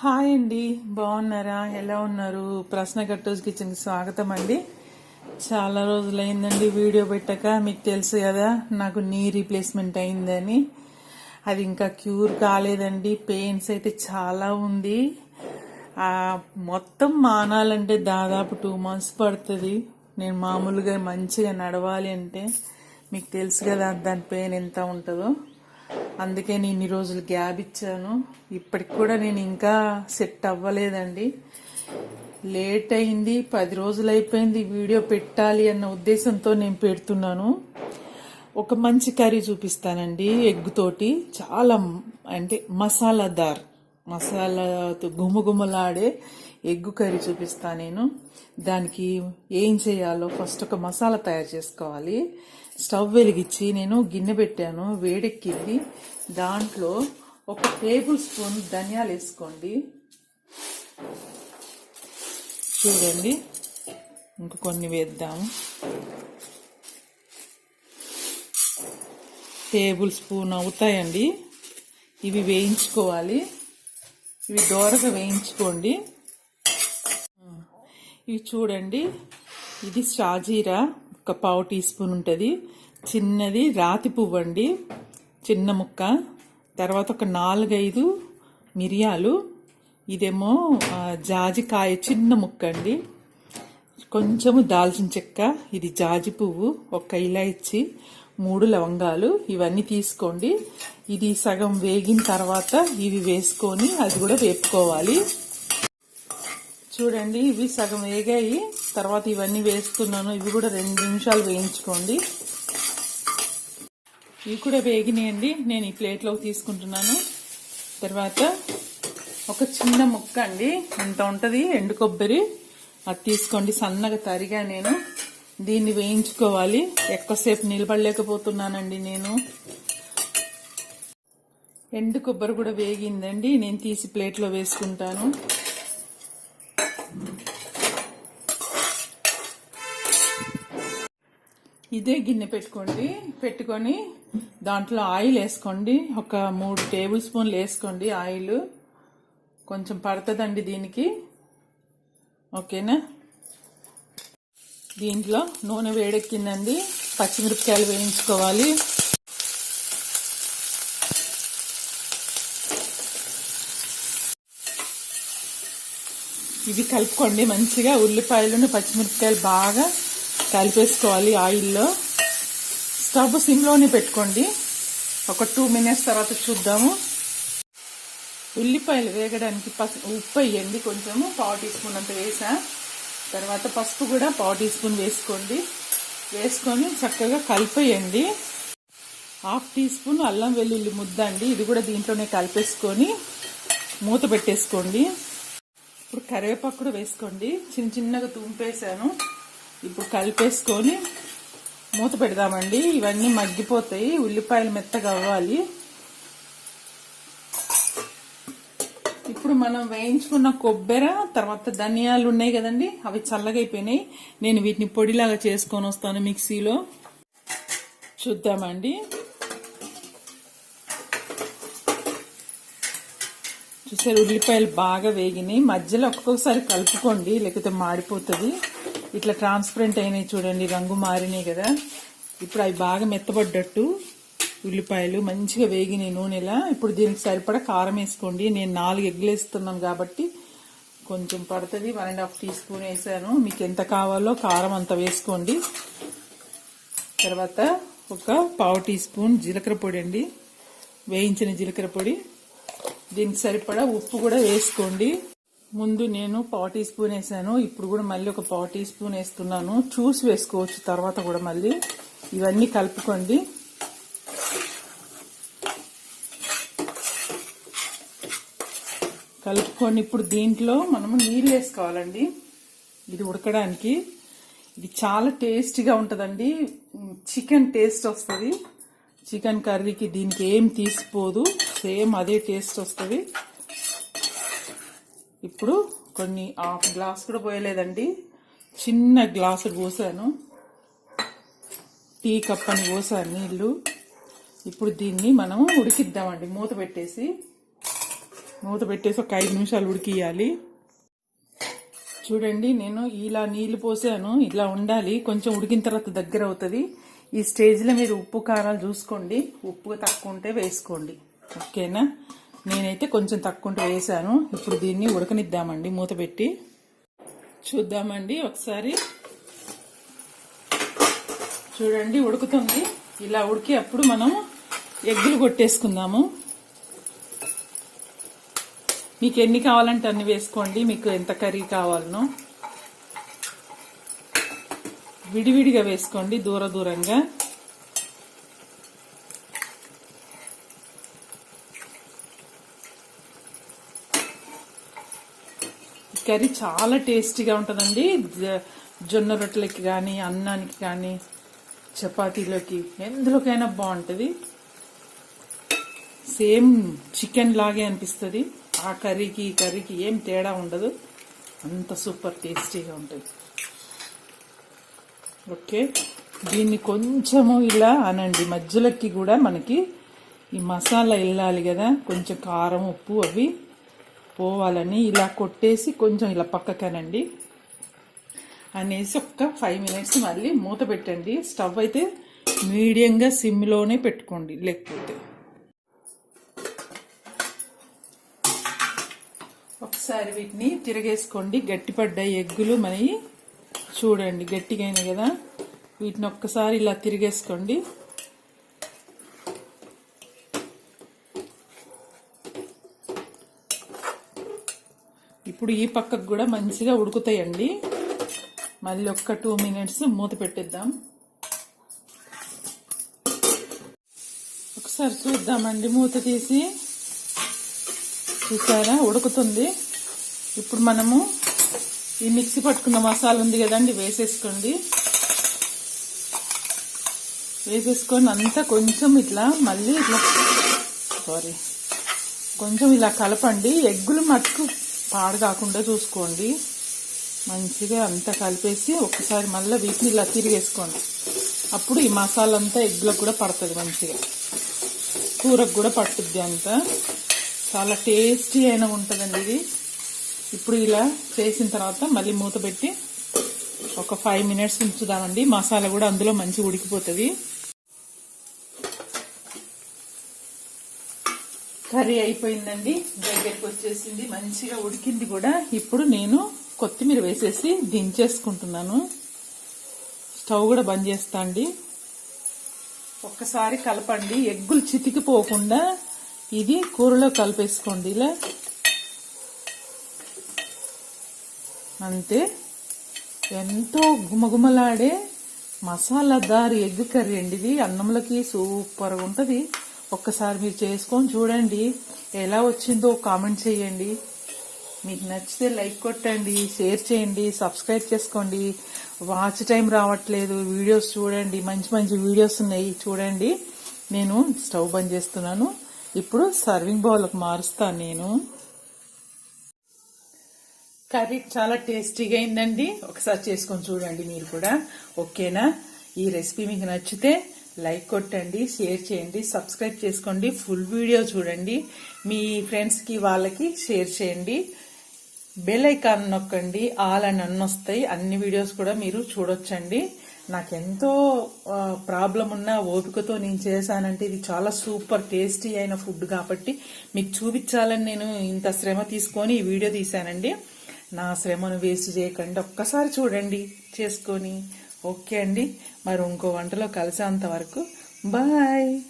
Hi అండి బాగున్నారా? ఎలా ఉన్నారు? ప్రశ్న కట్టోజ్ కిచెన్కి స్వాగతం అండి. చాలా రోజులైందండి వీడియో పెట్టాక మీకు తెలుసు కదా నాకు నీ రీప్లేస్మెంట్ అయిందని. అది ఇంకా క్యూర్ కాలేదండి పెయిన్స్ అయితే చాలా ఉంది. మొత్తం మానాలంటే దాదాపు టూ మంత్స్ పడుతుంది. నేను మామూలుగా మంచిగా నడవాలి అంటే మీకు తెలుసు కదా దాని పెయిన్ ఎంత ఉంటుందో. అందుకే నేను ఇన్ని రోజులు గ్యాప్ ఇచ్చాను. ఇప్పటికి కూడా నేను ఇంకా సెట్ అవ్వలేదండి. లేట్ అయింది పది రోజులు అయిపోయింది వీడియో పెట్టాలి అన్న ఉద్దేశంతో నేను పెడుతున్నాను. ఒక మంచి కర్రీ చూపిస్తానండి ఎగ్తోటి చాలా అంటే మసాలాదార్ మసాలాతో గుమగుమలాడే ఎగ్ కర్రీ చూపిస్తా నేను. దానికి ఏం చేయాలో ఫస్ట్ ఒక మసాలా తయారు చేసుకోవాలి. స్టవ్ వెలిగించి నేను గిన్నె పెట్టాను వేడెక్కింది. దాంట్లో ఒక టేబుల్ స్పూన్ ధనియాలు వేసుకోండి. చూడండి ఇంక కొన్ని వేద్దాము టేబుల్ స్పూన్ అవుతాయండి. ఇవి వేయించుకోవాలి. ఇవి దోరగా వేయించుకోండి. ఇవి చూడండి. ఇది షాజీరా. ఒక పావు టీ స్పూన్ ఉంటుంది. చిన్నది రాతి పువ్వు అండి. చిన్న ముక్క. తర్వాత ఒక నాలుగైదు మిరియాలు. ఇదేమో జాజికాయ చిన్న ముక్క అండి. కొంచెము దాల్చిన చెక్క. ఇది జాజి పువ్వు. ఒక ఇలాయిచ్చి మూడు లవంగాలు. ఇవన్నీ తీసుకోండి. ఇది సగం వేగిన తర్వాత ఇవి వేసుకొని అది కూడా వేపుకోవాలి. చూడండి ఇవి సగం వేగాయి. తర్వాత ఇవన్నీ వేస్తున్నాను. ఇవి కూడా రెండు నిమిషాలు వేయించుకోండి. ఇవి కూడా వేగినాయండి. నేను ఈ ప్లేట్లోకి తీసుకుంటున్నాను. తర్వాత ఒక చిన్న ముక్క అండి. ఎంత ఉంటుంది? ఎండు కొబ్బరి. అది తీసుకోండి. సన్నగా తరిగా నేను దీన్ని వేయించుకోవాలి. ఎక్కువసేపు నిలబడలేకపోతున్నానండి నేను. ఎండు కొబ్బరి కూడా వేగిందండి. నేను తీసి ప్లేట్లో వేసుకుంటాను. ఇదే గిన్నె పెట్టుకోండి. పెట్టుకొని దాంట్లో ఆయిల్ వేసుకోండి. ఒక మూడు టేబుల్ స్పూన్లు వేసుకోండి ఆయిల్. కొంచెం పడుతుందండి దీనికి. ఓకేనా? దీంట్లో నూనె వేడెక్కిందండి. పచ్చిమిరపకాయలు వేయించుకోవాలి. ఇవి కలుపుకోండి మంచిగా. ఉల్లిపాయలను పచ్చిమిరపకాయలు బాగా కలిపేసుకోవాలి ఆయిల్లో. స్టవ్ సిమ్లోనే పెట్టుకోండి. ఒక టూ మినిట్స్ తర్వాత చూద్దాము. ఉల్లిపాయలు వేగడానికి పసు ఉప్పు వేయండి కొంచెము. పావు టీ స్పూన్ అంత వేసా. తర్వాత పసుపు కూడా పావు టీ స్పూన్ వేసుకోండి. వేసుకొని చక్కగా కలిపేయండి. హాఫ్ టీ స్పూన్ అల్లం వెల్లుల్లి ముద్ద అండి. ఇది కూడా దీంట్లోనే కలిపేసుకొని మూత పెట్టేసుకోండి. ఇప్పుడు కరివేపాకు కూడా వేసుకోండి. చిన్న చిన్నగా తుంపేసాను ఇప్పుడు కలిపేసుకొని మూత పెడదామండి. ఇవన్నీ మగ్గిపోతాయి. ఉల్లిపాయలు మెత్తగా అవ్వాలి. ఇప్పుడు మనం వేయించుకున్న కొబ్బరి తర్వాత ధనియాలు ఉన్నాయి కదండి అవి చల్లగా అయిపోయినాయి నేను వీటిని పొడిలాగా చేసుకొని వస్తాను మిక్సీలో. చూద్దామండి. చూసారు ఉల్లిపాయలు బాగా వేగినాయి. మధ్యలో ఒక్కొక్కసారి కలుపుకోండి లేకపోతే మాడిపోతుంది. ఇట్లా ట్రాన్స్పరెంట్ అయినాయి చూడండి రంగు మారినాయి కదా. ఇప్పుడు అవి బాగా మెత్తబడ్డట్టు ఉల్లిపాయలు మంచిగా వేగినాయి నూనెలా. ఇప్పుడు దీనికి సరిపడా కారం వేసుకోండి. నేను నాలుగు ఎగ్గులేస్తున్నాను కాబట్టి కొంచెం పడుతుంది. One and half teaspoon వేసాను. మీకు ఎంత కావాలో కారం అంత వేసుకోండి. తర్వాత ఒక పావు టీ స్పూన్ జీలకర్ర పొడి అండి. వేయించిన జీలకర్ర పొడి. దీనికి సరిపడా ఉప్పు కూడా వేసుకోండి. ముందు నేను పావు టీ స్పూన్ వేసాను. ఇప్పుడు కూడా మళ్ళీ ఒక పావు టీ స్పూన్ వేస్తున్నాను. చూసి వేసుకోవచ్చు. తర్వాత కూడా మళ్ళీ ఇవన్నీ కలుపుకోండి. కలుపుకొని ఇప్పుడు దీంట్లో మనము నీళ్ళు వేసుకోవాలండి. ఇది ఉడకడానికి. ఇది చాలా టేస్టీగా ఉంటుందండి. చికెన్ టేస్ట్ వస్తుంది. చికెన్ కర్రీకి దీనికి ఏం తీసిపోదు. సేమ్ అదే టేస్ట్ వస్తుంది. ఇప్పుడు కొన్ని హాఫ్ గ్లాస్ కూడా పోయలేదండి. చిన్న గ్లాసు పోసాను. టీ కప్ అని పోసాను నీళ్ళు. ఇప్పుడు దీన్ని మనం ఉడికిద్దామండి. మూత పెట్టేసి. మూత పెట్టేసి ఒక ఐదు నిమిషాలు ఉడికియాలి. చూడండి నేను ఇలా నీళ్ళు పోసాను. ఇలా ఉండాలి. కొంచెం ఉడికిన తర్వాత దగ్గర అవుతుంది. ఈ స్టేజ్లో మీరు ఉప్పు కారాలు చూసుకోండి. ఉప్పు తక్కువ ఉంటే వేసుకోండి. ఓకేనా? నేనైతే కొంచెం తక్కువ వేసాను ఇప్పుడు దీన్ని ఉడకనిద్దామండి మూత పెట్టి. చూద్దామండి ఒకసారి. చూడండి ఉడుకుతుంది. ఇలా ఉడికి అప్పుడు మనం ఎగ్గులు కొట్టేసుకుందాము. మీకు ఎన్ని కావాలంటే అన్ని వేసుకోండి మీకు ఎంత కర్రీ కావాలనో. విడివిడిగా వేసుకోండి దూర దూరంగా. కర్రీ చాలా టేస్టీగా ఉంటుందండి. జొన్న రొట్టెలకి కానీ అన్నానికి కానీ చపాతీలోకి ఎందులోకైనా బాగుంటుంది. సేమ్ చికెన్ లాగే అనిపిస్తుంది. ఆ కర్రీకి ఈ కర్రీకి ఏం తేడా ఉండదు. అంత సూపర్ టేస్టీగా ఉంటుంది. ఓకే. దీన్ని కొంచెము ఇలా అనండి. మధ్యలోకి కూడా మనకి ఈ మసాలా వెళ్ళాలి కదా. కొంచెం కారం ఉప్పు అవి పోవాలని ఇలా కొట్టేసి కొంచెం ఇలా పక్కకనండి. అనేసి ఒక్క ఫైవ్ మినిట్స్ మళ్ళీ మూత పెట్టండి. స్టవ్ అయితే మీడియంగా సిమ్లోనే పెట్టుకోండి లేకపోతే. ఒకసారి వీటిని తిరగేసుకోండి. గట్టిపడ్డ ఎగ్గులు మనవి చూడండి గట్టిగా అయినాయి కదా. వీటిని ఒక్కసారి ఇలా తిరిగేసుకోండి. ఇప్పుడు ఈ పక్కకు కూడా మంచిగా ఉడుకుతాయండి. మళ్ళీ ఒక్క టూ మినిట్స్ మూత పెట్టిద్దాం. ఒకసారి చూద్దామండి మూత తీసి. చూసారా? ఉడుకుతుంది. ఇప్పుడు మనము ఈ మిక్సీ పట్టుకున్న మసాలా ఉంది కదండి వేసేసుకోండి. వేసేసుకొని అంతా కొంచెం ఇట్లా మళ్ళీ ఇట్లా సారీ కొంచెం ఇలా కలపండి. ఎగ్గులు మట్టుకు పాడు కాకుండా చూసుకోండి. మంచిగా అంతా కలిపేసి ఒకసారి మళ్ళీ వీటిని ఇలా తిరిగేసుకోండి. అప్పుడు ఈ మసాలా అంతా ఎగ్లకు కూడా పడుతుంది మంచిగా. కూరకు కూడా పట్టుద్ది అంతా. చాలా టేస్టీ అయినా ఉంటుందండి ఇది. ఇప్పుడు ఇలా చేసిన తర్వాత మళ్ళీ మూత పెట్టి ఒక ఫైవ్ మినిట్స్ ఉంచుదామండి. మసాలా కూడా అందులో మంచిగా ఉడికిపోతుంది. కర్రీ అయిపోయిందండి. దగ్గరికి వచ్చేసింది. మంచిగా ఉడికింది కూడా. ఇప్పుడు నేను కొత్తిమీర వేసేసి దించేసుకుంటున్నాను. స్టవ్ కూడా బంద్ చేస్తా అండి. ఒక్కసారి కలపండి. ఎగ్గులు చితికిపోకుండా ఇది కూరలో కలిపేసుకోండి ఇలా. అంతే. ఎంతో గుమగుమలాడే మసాలాదారు ఎగ్ కర్రీ అండి ఇది. అన్నంలోకి సూపర్గా ఉంటుంది. ఒక్కసారి మీరు చేసుకొని చూడండి. ఎలా వచ్చిందో కామెంట్ చేయండి. మీకు నచ్చితే లైక్ కొట్టండి షేర్ చేయండి సబ్స్క్రైబ్ చేసుకోండి. వాచ్ టైం రావట్లేదు. వీడియోస్ చూడండి. మంచి మంచి వీడియోస్ ఉన్నాయి చూడండి. నేను స్టవ్ బంద్ చేస్తున్నాను. ఇప్పుడు సర్వింగ్ బౌల్కి మారుస్తాను నేను. కర్రీ చాలా టేస్టీగా అయిందండి. ఒకసారి చేసుకొని చూడండి మీరు కూడా. ఓకేనా? ఈ రెసిపీ మీకు నచ్చితే లైక్ కొట్టండి షేర్ చేయండి సబ్స్క్రైబ్ చేసుకోండి ఫుల్ వీడియో చూడండి మీ ఫ్రెండ్స్కి వాళ్ళకి షేర్ చేయండి. బెల్ ఐకాన్ నొక్కండి ఆల్ అని అన్ని వస్తాయి అన్ని వీడియోస్ కూడా మీరు చూడొచ్చండి. నాకెంతో ప్రాబ్లం ఉన్న ఓపికతో నేను చేశానంటే ఇది చాలా సూపర్ టేస్టీ అయిన ఫుడ్ కాబట్టి మీకు చూపించాలని నేను ఇంత శ్రమ తీసుకొని ఈ వీడియో తీశానండి. నా శ్రమను వేస్ట్ చేయకండి ఒక్కసారి చూడండి చేసుకొని. ఓకే అండి. మరి ఇంకో వంటలో కలిసేంత వరకు బాయ్.